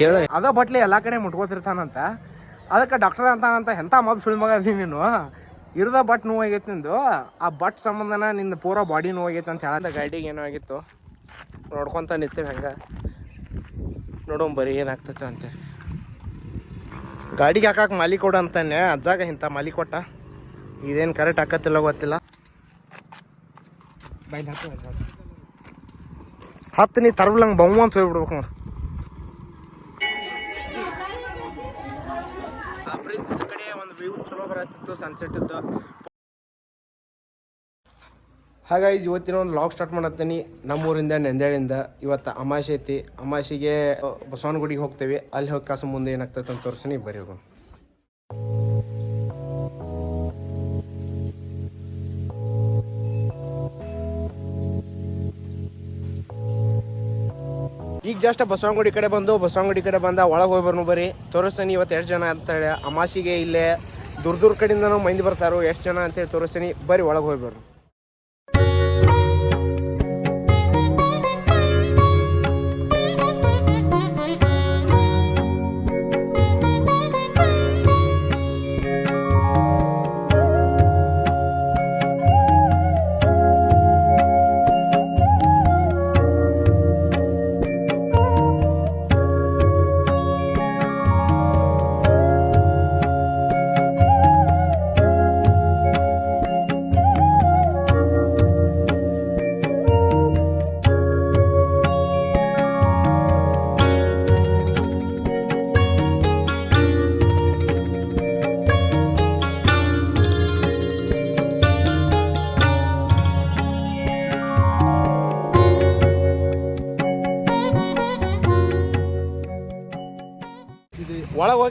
ಹೇಳ ಅದ ಬಟ್ಲಿ ಎಲ್ಲಾ ಕಡೆ ಮುಟ್ಕೋತಿರ್ತಾನಂತ ಅದಕ್ಕೆ ಡಾಕ್ಟರ್ ಅಂತಾನಂತ, ಎಂತ ಮದ್ ಫಿಲ್ಮ್ ಮಗ ನೀನು? ಇರದ ಬಟ್ ನೋವಾಗೈತಿ ನಿಂದು. ಆ ಬಟ್ ಸಂಬಂಧನ ನಿನ್ನ ಪೂರ ಬಾಡಿ ನೋವಾಗೈತೆ ಅಂತ ಹೇಳದ ಗಾಡಿಗೆ ಏನೋ ಆಗಿತ್ತು ನೋಡ್ಕೊಂತ ನಿಂತೇವೆ ಹಂಗ. ನೋಡೋಣ ಬರೀ ಏನಾಗ್ತೈತೆ ಅಂತ ಗಾಡಿಗೆ ಹಾಕಕ್ಕೆ ಮಾಲಿ ಕೊಡು ಅಂತಾನೆ, ಅಜ್ಜಾಗ ಇಂಥ ಮಾಲಿ ಕೊಟ್ಟ. ಇದೇನು ಕರೆಕ್ಟ್ ಹಾಕತ್ತಿಲ್ಲ ಗೊತ್ತಿಲ್ಲ. ಹತ್ತು ನೀ ತರ್ಬಲಂಗೆ ಬೊಮ್ಮ ಅಂತ ಹೋಗ್ಬಿಡ್ಬೇಕು ನೋಡು. ಬರತ್ತಿತ್ತು ಸನ್ಸೆಟ್ ಇದ್ದು ಹಾಗಾಗಿ ಇವತ್ತಿನ ಒಂದು ಲಾಗ್ ಸ್ಟಾರ್ಟ್ ಮಾಡತ್ತೀನಿ. ನಮ್ಮೂರಿಂದ, ನೆಂದೇಳಿಂದ. ಇವತ್ತು ಅಮಾಶೆ ಐತಿ. ಅಮಾಸೆಗೆ ಬಸವನಗುಡಿಗೆ ಹೋಗ್ತೇವೆ. ಅಲ್ಲಿ ಹೋಗಿ ಕಾಸು ಮುಂದೆ ಏನಾಗ್ತೈತೆ ಅಂತ ತೋರಿಸ್ತೀನಿ. ಬರೀ ಹೋಗೋಣ. ಈಗ ಜಸ್ಟ್ ಬಸವನಗುಡಿ ಕಡೆ ಬಂದು, ಬಸವನಗುಡಿ ಕಡೆ ಬಂದ ಒಳಗೆ ಹೋಗಿ ಬರ್ನು ತೋರಿಸ್ತೀನಿ ಇವತ್ತು ಎಷ್ಟು ಜನ ಅಂತ ಹೇಳಿ ಅಮಾಸಿಗೆ ಇಲ್ಲೇ ದೂರ ದೂರ ಕಡೆಯಿಂದನೂ ಮಂದಿ ಬರ್ತಾರೋ ಎಷ್ಟು ಜನ ಅಂತೇಳಿ ತೋರಿಸ್ತೀನಿ. ಬರೀ ಒಳಗೆ ಹೋಗಿ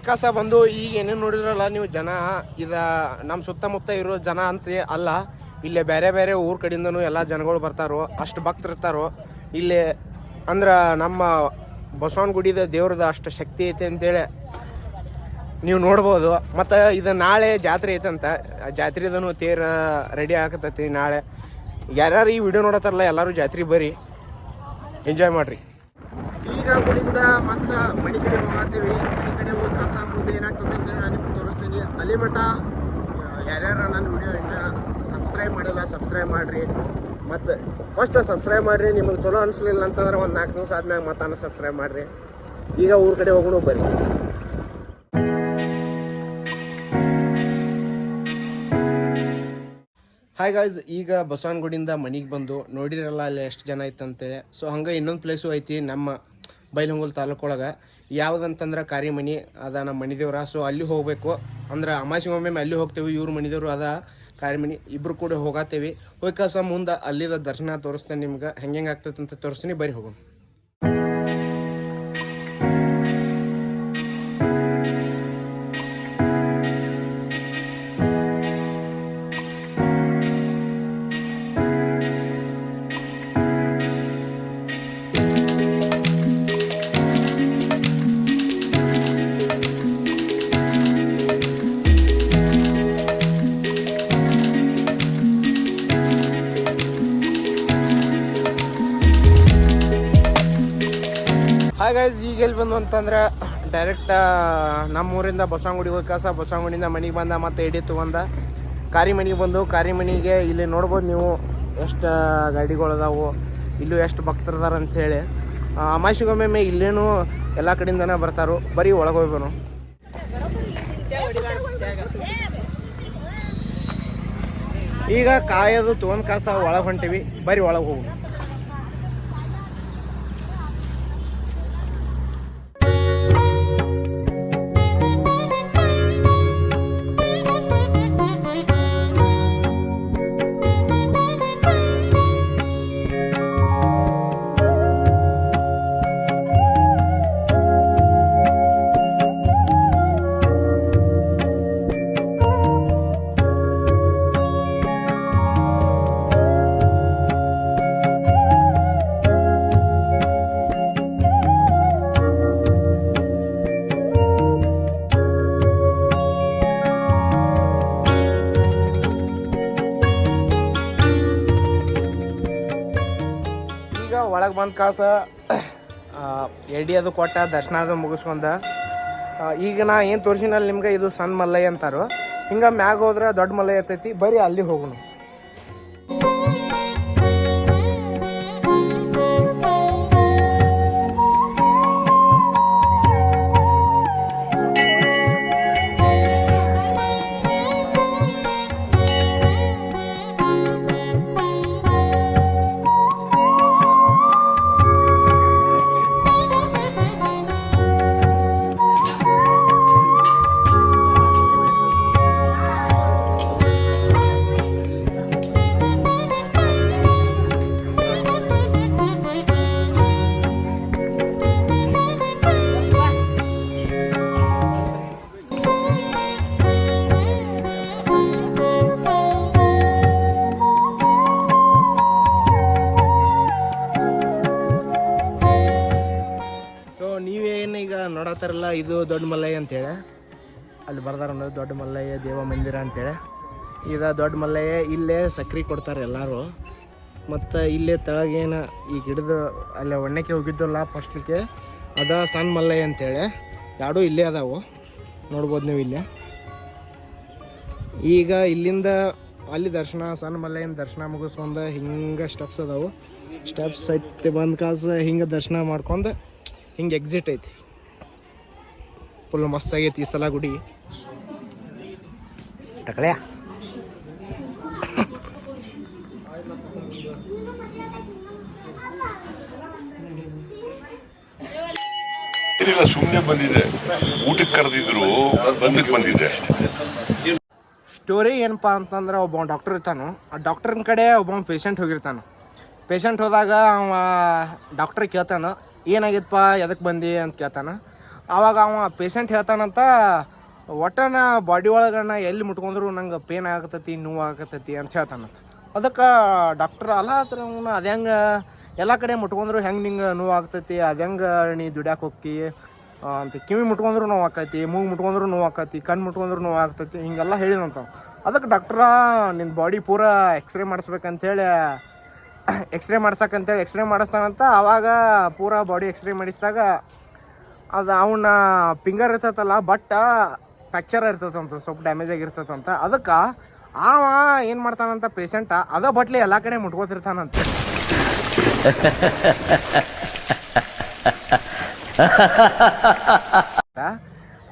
ಕಾಸ ಬಂದು ಈಗ ಏನೇನು ನೋಡಿದ್ರಲ್ಲ ನೀವು ಜನ, ಇದ ನಮ್ಮ ಸುತ್ತಮುತ್ತ ಇರೋ ಜನ ಅಂತ ಅಲ್ಲ, ಇಲ್ಲೇ ಬೇರೆ ಬೇರೆ ಊರ ಕಡೆಯಿಂದನೂ ಎಲ್ಲ ಜನಗಳು ಬರ್ತಾರೋ, ಅಷ್ಟು ಭಕ್ತರು ಇರ್ತಾರೋ, ಇಲ್ಲಿ ಅಂದ್ರೆ ನಮ್ಮ ಬಸವನಗುಡಿದ ದೇವ್ರದ ಅಷ್ಟು ಶಕ್ತಿ ಐತೆ ಅಂತೇಳಿ ನೀವು ನೋಡ್ಬೋದು. ಮತ್ತು ಇದು ನಾಳೆ ಜಾತ್ರೆ ಐತಂತ ಜಾತ್ರೆದನು ತೇರ ರೆಡಿ ಆಗತೈತಿ ನಾಳೆ. ಯಾರ್ಯಾರು ಈ ವಿಡಿಯೋ ನೋಡತ್ತಾರಲ್ಲ ಎಲ್ಲರೂ ಜಾತ್ರೆ ಬರ್ರಿ. ಎಂಜಾಯ್ ಮಾಡ್ರಿ. ಈಗ ಗುಡಿಯಿಂದ ಮತ್ತೆ ಮನೆ ಕಡೆ ಹೋಗತ್ತೀವಿ ಮನೆ ಕಡೆ ಹೋಗಿ ಕಸ ಮುಂದೆ ಏನಾಗ್ತದೆ ಅಂತ ನಾನು ನಿಮ್ಗೆ ತೋರಿಸ್ತೀನಿ. ಅಲ್ಲಿ ಮಠ, ಯಾರ್ಯಾರು ನನ್ನ ವಿಡಿಯೋ ಇನ್ನ ಸಬ್ಸ್ಕ್ರೈಬ್ ಮಾಡಿಲ್ಲ ಸಬ್ಸ್ಕ್ರೈಬ್ ಮಾಡಿರಿ. ಮತ್ತು ಫಸ್ಟ್ ಸಬ್ಸ್ಕ್ರೈಬ್ ಮಾಡಿರಿ. ನಿಮಗೆ ಚಲೋ ಅನಿಸ್ಲಿಲ್ಲ ಅಂತಂದ್ರೆ ಒಂದು ನಾಲ್ಕು ದಿವಸ ಆದ್ಮ್ಯಾಗ ಮತ್ತೆ ಸಬ್ಸ್ಕ್ರೈಬ್ ಮಾಡಿರಿ. ಈಗ ಊರ ಕಡೆ ಹೋಗೋಣ ಬರ್ರಿ ಹಾಯ್ ಗಾಯ್ಸ್ ಈಗ ಬಸವನಗುಡಿಯಿಂದ ಮನೆಗೆ ಬಂದು ನೋಡಿರಲ್ಲ ಅಲ್ಲಿ ಎಷ್ಟು ಜನ ಐತಂತೇಳಿ ಸೊ ಹಂಗೆ ಇನ್ನೊಂದು ಪ್ಲೇಸು ಐತಿ ನಮ್ಮ ಬೈಲಹೊಂಗಲ್ ತಾಲೂಕೊಳಗೆ ಯಾವುದಂತಂದ್ರೆ ಕಾರಿಮಣಿ ಅದ ನಮ್ಮ ಮಣಿದೇವ್ರ. ಸೊ ಅಲ್ಲಿ ಹೋಗಬೇಕು. ಅಂದ್ರೆ ಅಮಾಸಿಗೊಮ್ಮೆ ಅಲ್ಲಿ ಹೋಗ್ತೇವೆ. ಇವ್ರ ಮನಿದೇವ್ರು ಅದ ಕಾರಿಮಣಿ ಇಬ್ರು ಕೂಡ ಹೋಗತ್ತೇವೆ ಹೋಯ್ಕಾಸ ಮುಂದೆ ಅಲ್ಲಿದ ದರ್ಶನ ತೋರಿಸ್ತೇನೆ ನಿಮ್ಗೆ. ಹೆಂಗೆ ಆಗ್ತೈತೆ ಅಂತ ತೋರಿಸ್ತೀನಿ. ಬರೀ ಹೋಗೋಣ. ಹಾಯ್ ಗೈಸ್ ಈಗ ಎಲ್ಲಿ ಬಂದು ಅಂತಂದ್ರೆ ಡೈರೆಕ್ಟ್ ನಮ್ಮೂರಿಂದ ಊರಿಂದ ಬಸವನಗುಡಿಗೆ ಹೋಗಿ ಕಸ ಬಸವನಗುಡಿಯಿಂದ ಮನೆಗೆ ಬಂದ, ಮತ್ತೆ ಎಡಿ ತೊಗೊಂಡ. ಕಾರಿ ಮನೆಗೆ ಬಂದು, ಕಾರಿ ಮನೆಗೆ ಇಲ್ಲಿ ನೋಡ್ಬೋದು ನೀವು ಎಷ್ಟು ಗಾಡಿಗಳು ಇಲ್ಲೂ ಎಷ್ಟು ಭಕ್ತರು ಅದಾರ ಅಂತ ಹೇಳಿ. ಅಮಾಸಿಗೊಮ್ಮೆ ಇಲ್ಲೇನು ಎಲ್ಲ ಕಡೆಯಿಂದನೇ ಬರ್ತಾರೋ. ಬರೀ ಒಳಗೆ ಹೋಗಿ ಬರೋ ಈಗ ಕಾಯೋದು, ತೊಗೊಂಡು ಕಾಸ ಒಳಗೆ ಹೊಂಟಿವಿ. ಬರೀ ಒಳಗೆ ಹೋಗು ಕಾಸ ಎಡಿ ಅದು ಕೊಟ್ಟ ದರ್ಶನ ಅದು ಮುಗಿಸ್ಕೊಂಡ ಈಗ ನಾ ಏನು ತೋರಿಸಿನಲ್ಲಿ ನಿಮ್ಗೆ, ಇದು ಸಣ್ಣ ಮಲ್ಲೈ ಅಂತಾರೋ. ಹಿಂಗೆ ಮ್ಯಾಗ ಹೋದ್ರೆ ದೊಡ್ಡ ಮಲ್ಲೈ ಇರ್ತೈತಿ, ಬರೀ ಅಲ್ಲಿ ಹೋಗೋಣ ನೋಡತ್ತಾರಲ್ಲ ಇದು ದೊಡ್ಡ ಮಲ್ಲಯ್ಯ ಅಂತೇಳಿ. ಅಲ್ಲಿ ಬರ್ದಾರ ಅನ್ನೋದು ದೊಡ್ಡ ಮಲ್ಲಯ್ಯ ದೇವ ಮಂದಿರ ಅಂತೇಳಿ. ಈಗ ದೊಡ್ಡ ಮಲ್ಲಯ್ಯ ಇಲ್ಲೇ ಸಕ್ರೆ ಕೊಡ್ತಾರೆ ಎಲ್ಲರೂ. ಮತ್ತು ಇಲ್ಲೇ ತೆಳಗೇನು ಈ ಗಿಡದ ಅಲ್ಲೇ ಒಣ್ಣಕ್ಕೆ ಹೋಗಿದ್ದಲ್ಲ ಫಸ್ಟ್ಲಿಕ್ಕೆ ಅದ ಸಣ್ಣ ಮಲ್ಲಯ್ಯ ಅಂತೇಳಿ. ಎರಡೂ ಇಲ್ಲೇ ಅದಾವು. ನೋಡ್ಬೋದು ನೀವು ಇಲ್ಲೇ. ಈಗ ಇಲ್ಲಿಂದ ಅಲ್ಲಿ ದರ್ಶನ, ಸಣ್ಣ ಮಲ್ಲಯ್ಯನ ದರ್ಶನ ಮುಗಿಸ್ಕೊಂಡು ಹಿಂಗೆ ಸ್ಟೆಪ್ಸ್ ಅದಾವು. ಸ್ಟೆಪ್ಸ್ ಐತಿ ಬಂದ ಕಾಸು ಹಿಂಗೆ ದರ್ಶನ ಮಾಡ್ಕೊಂಡು ಹಿಂಗೆ ಎಕ್ಸಿಟ್ ಐತಿ. ಫುಲ್ ಮಸ್ತ್ ಆಗೈತಿ ಈ ಸಲ ಗುಡಿ. ಸುಮ್ನೆ ಸುಮ್ಮನೆ ಬಂದಿದೆ ಊಟಕ್ಕೆ ಕರೆದಿದ್ರು ಬಂದಕ್ಕೆ ಬಂದಿದೆ ಸ್ಟೋರಿ ಏನಪ್ಪ ಅಂತಂದ್ರೆ ಒಬ್ಬ ಡಾಕ್ಟರ್ ಇರ್ತಾನು. ಆ ಡಾಕ್ಟರ್ನ ಕಡೆ ಒಬ್ಬ ಪೇಷಂಟ್ ಹೋಗಿರ್ತಾನೆ. ಪೇಷಂಟ್ ಹೋದಾಗ ಅವ ಡಾಕ್ಟ್ರ್ ಕೇಳ್ತಾನ ಏನಾಗಿತ್ತಪ್ಪ ಎದಕ್ಕೆ ಬಂದಿ ಅಂತ ಕೇಳ್ತಾನ. ಆವಾಗ ಅವ ಪೇಷಂಟ್ ಹೇಳ್ತಾನಂತ, ಒಟ್ಟನ ಬಾಡಿ ಒಳಗನ ಎಲ್ಲಿ ಮುಟ್ಕೊಂಡ್ರು ನಂಗೆ ಪೇನ್ ಆಗತೈತಿ, ನೋವು ಆಗತೈತಿ ಅಂತ ಹೇಳ್ತಾನಂತ. ಅದಕ್ಕೆ ಡಾಕ್ಟರ್ ಅಲ್ಲ ಹತ್ರ ಅದು ಹೆಂಗೆ? ಎಲ್ಲ ಕಡೆ ಮುಟ್ಕೊಂಡ್ರು ಹೆಂಗೆ ನಿಂಗೆ ನೋವು ಆಗ್ತೈತಿ? ಅದು ಹೆಂಗೆ ನೀ ದುಡ್ಯಾಕೆ ಹೋಗಿ ಅಂತ ಕಿವಿ ಮುಟ್ಕೊಂಡ್ರು ನೋವು ಆಕೈತಿ ಮೂಗು ಮುಟ್ಕೊಂಡ್ರು ನೋವು ಆಕೈತಿ ಕಣ್ಣು ಮುಟ್ಕೊಂಡ್ರು ನೋವು ಆಗ್ತೈತಿ, ಹಿಂಗೆಲ್ಲ ಹೇಳಿದಂತ ಅದಕ್ಕೆ ಡಾಕ್ಟ್ರ ನಿನ್ನ ಬಾಡಿ ಪೂರಾ ಎಕ್ಸ್ರೇ ಮಾಡಿಸ್ಬೇಕಂತೇಳಿ ಎಕ್ಸ್ರೇ ಮಾಡ್ಸಕ್ಕಂತೇಳಿ ಎಕ್ಸ್ರೇ ಮಾಡಿಸ್ತಾನಂತ, ಆವಾಗ ಪೂರಾ ಬಾಡಿ ಎಕ್ಸ್ರೇ ಮಾಡಿಸಿದಾಗ ಅದು ಅವನ ಫಿಂಗರ್ ಇರ್ತೈತಲ್ಲ ಬಟ್ ಫ್ರ್ಯಾಕ್ಚರ್ ಇರ್ತೈತಂತ, ಸ್ವಲ್ಪ ಡ್ಯಾಮೇಜ್ ಆಗಿರ್ತೈತಂತ. ಅದಕ್ಕೆ ಅವ ಏನು ಮಾಡ್ತಾನಂತ ಪೇಷಂಟ ಅದ ಬಟ್ಲಿ ಎಲ್ಲ ಕಡೆ ಮುಟ್ಕೋತಿರ್ತಾನಂತ.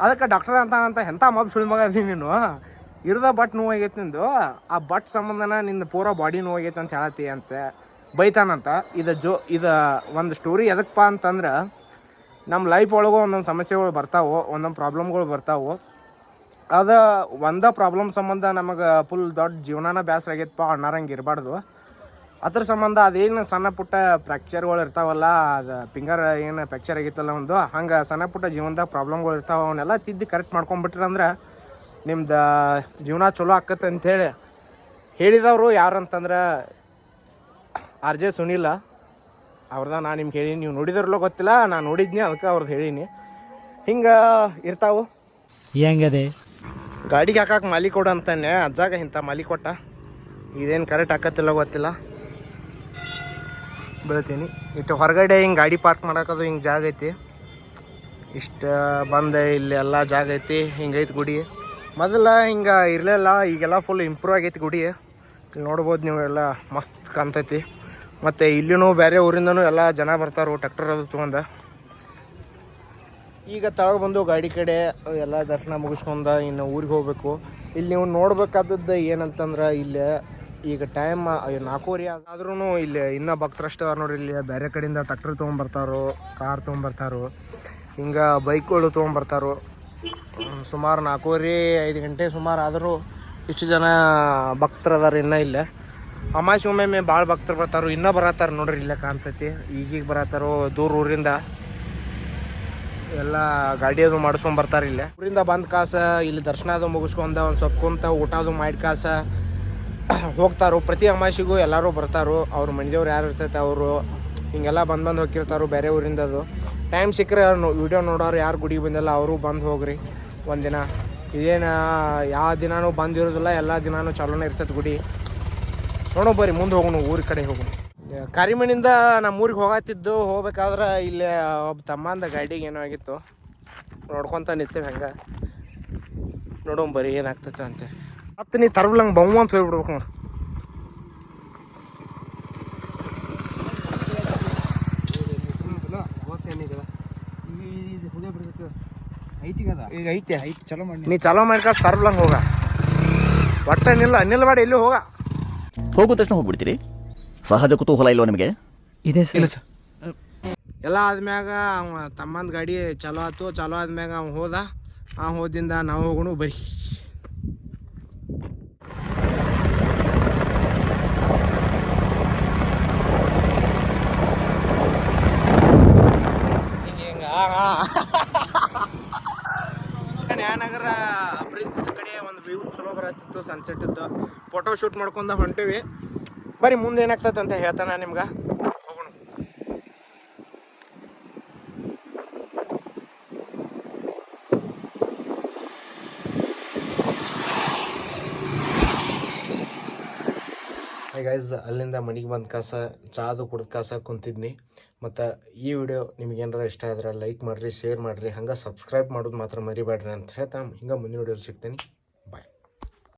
ಅದಕ್ಕೆ ಡಾಕ್ಟರ್ ಅಂತಾನಂತ ಎಂಥ ಮಬ್ ಸುಳಿ ಅದೀನಿ ನೀನು? ಇರದ ಬಟ್ ನೋವಾಗೈತೆ ನಿಂದು, ಆ ಬಟ್ ಸಂಬಂಧನ ನಿಂದು ಪೂರ ಬಾಡಿ ನೋವಾಗೈತೆ ಅಂತ ಹೇಳತ್ತಿ ಅಂತ ಬೈತಾನಂತ, ಇದು ಜೋ, ಇದು ಒಂದು ಸ್ಟೋರಿ ಎದಕ್ಕಪ್ಪ ಅಂತಂದ್ರೆ ನಮ್ಮ ಲೈಫ್ ಒಳಗೂ ಒಂದೊಂದು ಸಮಸ್ಯೆಗಳು ಬರ್ತಾವೆ, ಒಂದೊಂದು ಪ್ರಾಬ್ಲಮ್ಗಳು ಬರ್ತಾವೆ, ಅದು ಒಂದ ಪ್ರಾಬ್ಲಮ್ ಸಂಬಂಧ ನಮಗೆ ಫುಲ್ ದೊಡ್ಡ ಜೀವನನ ಬೇಸರ ಆಗೈತಪ್ಪ ಅಣ್ಣಾರಂಗೆ ಇರಬಾರ್ದು. ಅದ್ರ ಸಂಬಂಧ ಅದೇನು ಸಣ್ಣ ಪುಟ್ಟ ಫ್ರ್ಯಾಕ್ಚರ್ಗಳು ಇರ್ತಾವಲ್ಲ, ಅದು ಫಿಂಗರ್ ಏನು ಫ್ರ್ಯಾಕ್ಚರ್ ಆಗಿತ್ತಲ್ಲ ಒಂದು, ಹಂಗೆ ಸಣ್ಣ ಪುಟ್ಟ ಜೀವನದಾಗ ಪ್ರಾಬ್ಲಮ್ಗಳು ಇರ್ತಾವ, ಅವನ್ನೆಲ್ಲ ತಿದ್ದು ಕರೆಕ್ಟ್ ಮಾಡ್ಕೊಂಬಿಟ್ರಂದ್ರೆ ನಿಮ್ದು ಜೀವನ ಚಲೋ ಆಕತ್ತಂತೇಳಿ ಹೇಳಿದವರು ಯಾರಂತಂದ್ರೆ ಆರ್ ಜೆ ಸುನಿಲ್ಲ ಅವ್ರದ ನಾನು ನಿಮ್ಗೆ ಹೇಳೀನಿ ನೀವು ನೋಡಿದ್ರಲ್ಲೋ ಗೊತ್ತಿಲ್ಲ ನಾನು ನೋಡಿದ್ನಿ ಅದಕ್ಕೆ ಅವ್ರದ್ದು ಹೇಳೀನಿ. ಹಿಂಗೆ ಇರ್ತಾವು. ಹೆಂಗದೆ? ಗಾಡಿಗೆ ಹಾಕಕ್ಕೆ ಮಾಲಿ ಕೊಡು ಅಂತಾನೆ ಅಜ್ಜಾಗ ಇಂಥ ಮಾಲಿ ಕೊಟ್ಟ. ಇದೇನು ಕರೆಕ್ಟ್ ಹಾಕತ್ತಿಲ್ಲ ಗೊತ್ತಿಲ್ಲ. ಬೀಳ್ತೀನಿ. ಇಟ್ಟು ಹೊರಗಡೆ ಹಿಂಗೆ ಗಾಡಿ ಪಾರ್ಕ್ ಮಾಡೋಕ್ಕದು ಹಿಂಗೆ ಜಾಗ ಐತಿ. ಇಷ್ಟು ಬಂದೆ ಇಲ್ಲಿ ಎಲ್ಲ ಜಾಗ ಐತಿ ಹಿಂಗೈತಿ ಗುಡಿ. ಮೊದಲ ಹಿಂಗೆ ಇರಲಿಲ್ಲ ಈಗೆಲ್ಲ ಫುಲ್ ಇಂಪ್ರೂವ್ ಆಗೈತಿ ಗುಡಿ. ಇಲ್ಲಿ ನೋಡ್ಬೋದು ನೀವು ಎಲ್ಲ ಮಸ್ತ್ ಕಾಣ್ತೈತಿ. ಮತ್ತು ಇಲ್ಲಿನೂ ಬೇರೆ ಊರಿಂದನೂ ಎಲ್ಲ ಜನ ಬರ್ತಾರೋ ಟ್ರ್ಯಾಕ್ಟರ್ ಅದು ತೊಗೊಂಡು. ಈಗ ತಳಗ ಬಂದು ಗಾಡಿ ಕಡೆ, ಎಲ್ಲ ದರ್ಶನ ಮುಗಿಸ್ಕೊಂಡ ಇನ್ನು ಊರಿಗೆ ಹೋಗ್ಬೇಕು. ಇಲ್ಲಿ ನೀವು ನೋಡ್ಬೇಕಾದದ್ದು ಏನಂತಂದ್ರೆ, ಇಲ್ಲಿ ಈಗ ಟೈಮ್ ನಾಲ್ಕೂವರೆ ಆದ್ರೂ ಇಲ್ಲಿ ಇನ್ನೂ ಭಕ್ತರಷ್ಟು ಅದಾರ ನೋಡ್ರಿ, ಇಲ್ಲಿ ಬೇರೆ ಕಡೆಯಿಂದ ಟ್ರ್ಯಾಕ್ಟರ್ ತೊಗೊಂಬರ್ತಾರೋ ಕಾರ್ ತೊಗೊಂಬರ್ತಾರೋ ಹಿಂಗೆ ಬೈಕ್ಗಳು ತೊಗೊಂಬರ್ತಾರೋ ಸುಮಾರು ನಾಲ್ಕೂವರೆ ಐದು ಗಂಟೆ ಸುಮಾರು ಆದರೂ ಇಷ್ಟು ಜನ ಭಕ್ತರು ಅದಾರ ಇನ್ನೂ ಇಲ್ಲೇ. ಅಮಾಸಿ ಒಮ್ಮೆ ಭಾಳ ಭಕ್ತರು ಬರ್ತಾರೋ, ಇನ್ನೂ ಬರತ್ತಾರ ನೋಡ್ರಿ ಇಲ್ಲೇ ಕಾಣ್ತೈತಿ. ಈಗೀಗ ಬರತ್ತಾರೋ ದೂರ ಊರಿಂದ ಎಲ್ಲ ಗಾಡಿ ಅದು ಮಾಡಿಸ್ಕೊಂಡ್ ಬರ್ತಾರೆ ಇಲ್ಲೇ. ಊರಿಂದ ಬಂದ ಕಾಸ, ಇಲ್ಲಿ ದರ್ಶನ ಅದು ಮುಗಿಸ್ಕೊಂಡ ಒಂದು ಸ್ವಲ್ಪ ಕುಂತ ಊಟ ಅದು ಮಾಡಿ ಕಾಸ ಹೋಗ್ತಾರು. ಪ್ರತಿ ಅಮಾಸಿಗೂ ಎಲ್ಲರೂ ಬರ್ತಾರು. ಅವ್ರ ಮನೆದೇವ್ರು ಯಾರು ಇರ್ತೈತೆ ಅವರು, ಹಿಂಗೆಲ್ಲ ಬಂದು ಬಂದು ಹೋಗಿರ್ತಾರೋ ಬೇರೆ ಊರಿಂದ ಅದು. ಟೈಮ್ ಸಿಕ್ಕರೆ ವಿಡಿಯೋ ನೋಡೋರು ಯಾರು ಗುಡಿಗೆ ಬಂದಿಲ್ಲ, ಅವರು ಬಂದು ಹೋಗ್ರಿ ಒಂದಿನ. ಇದೇನು ಯಾವ ದಿನಾನೂ ಬಂದಿರೋದಿಲ್ಲ, ಎಲ್ಲ ದಿನಾನೂ ಚಾಲೂನೇ ಇರ್ತೈತೆ ಗುಡಿ. ನೋಡೋ ಬರ್ರಿ ಮುಂದೆ ಹೋಗೋಣ ಊರಿ ಕಡೆ ಹೋಗೋಣ. ಕರಿಮಣಿಂದ ನಮ್ಮ ಊರಿಗೆ ಹೋಗತ್ತಿದ್ದು ಹೋಗ್ಬೇಕಾದ್ರೆ ಇಲ್ಲಿ ಒಬ್ಬ ತಮ್ಮಂದ ಗಾಡಿಗೆ ಏನೋ ಆಗಿತ್ತು. ನೋಡ್ಕೊತ ನಿಂತೇವೆ ಹಂಗೆ. ನೋಡೋಣ ಬರ್ರಿ ಏನಾಗ್ತೈತೆ ಅಂತೇಳಿ ಮತ್ತೆ ನೀ ತರ್ಬಲಂಗೆ ಬೌ ಅಂತ ಹೋಗ್ಬಿಡ್ಬೇಕು ನೋಡಿ. ಈಗ ಐತೆ ಐತಿ ಚಲೋ ಮಾಡಿ. ನೀ ಚಲೋ ಮಾಡ್ಕಾಸ್ ತರ್ಬಲಂಗೆ ಹೋಗ ಒಟ್ಟ ನಿಲ್ಲ ನಿಲ್ಬೇಡ ಎಲ್ಲಿ ಹೋಗ. ಹೋಗುವ ತಕ್ಷಣ ಹೋಗ್ಬಿಡ್ತೀರಿ? ಸಹಜ ಕುತೂಹಲ ಇಲ್ವಾ ನಿಮಗೆ? ಇದೆ ಇಲ್ಲ ಸರ್. ಎಲ್ಲ ಆದ್ಮ್ಯಾಗ ಅವ ತಮ್ಮಂದ ಗಾಡಿ ಚಲೋ ಆಯ್ತು ಚಲೋ ಆದ್ಮ್ಯಾಗ ಅವ ಹೋದ. ಆ ಹೋದಿಂದ ನಾವು ಹೋಗೋಣ ಬರೀ ನ್ಯಾಯನಗರ ಬ್ರಿಡ್ಜ್ ಕಡೆ ಒಂದು ವ್ಯೂ ಚಲೋ ಬರತ್ತಿತ್ತು ಸನ್ಸೆಟ್ ಇದ್ದು ಫೋಟೋ ಶೂಟ್ ಮಾಡ್ಕೊಂಡ ಹೊಂಟಿವಿ. ಬರೀ ಮುಂದೆ ಏನಾಗ್ತದೆ ಅಂತ ಹೇಳ್ತಾನೆ ನಿಮ್ಗೆ. ಹೋಗೋಣ. ಗೈಸ್ ಅಲ್ಲಿಂದ ಮನೆಗೆ ಬಂದ ಕಾಸ, ಚಾದು ಕುಡ್ದು ಕಾಸ ಕುಂತಿದ್ನಿ. ಮತ್ತು ಈ ವಿಡಿಯೋ ನಿಮಗೇನಾರ ಇಷ್ಟ ಆದರೆ ಲೈಕ್ ಮಾಡಿರಿ ಶೇರ್ ಮಾಡಿರಿ. ಹಂಗೆ ಸಬ್ಸ್ಕ್ರೈಬ್ ಮಾಡೋದು ಮಾತ್ರ ಮರಿಬೇಡ್ರಿ ಅಂತ ಹೇಳ್ತಾ, ಹಿಂಗೆ ಮುಂದಿನ ವಿಡಿಯೋ ಸಿಗ್ತೀನಿ.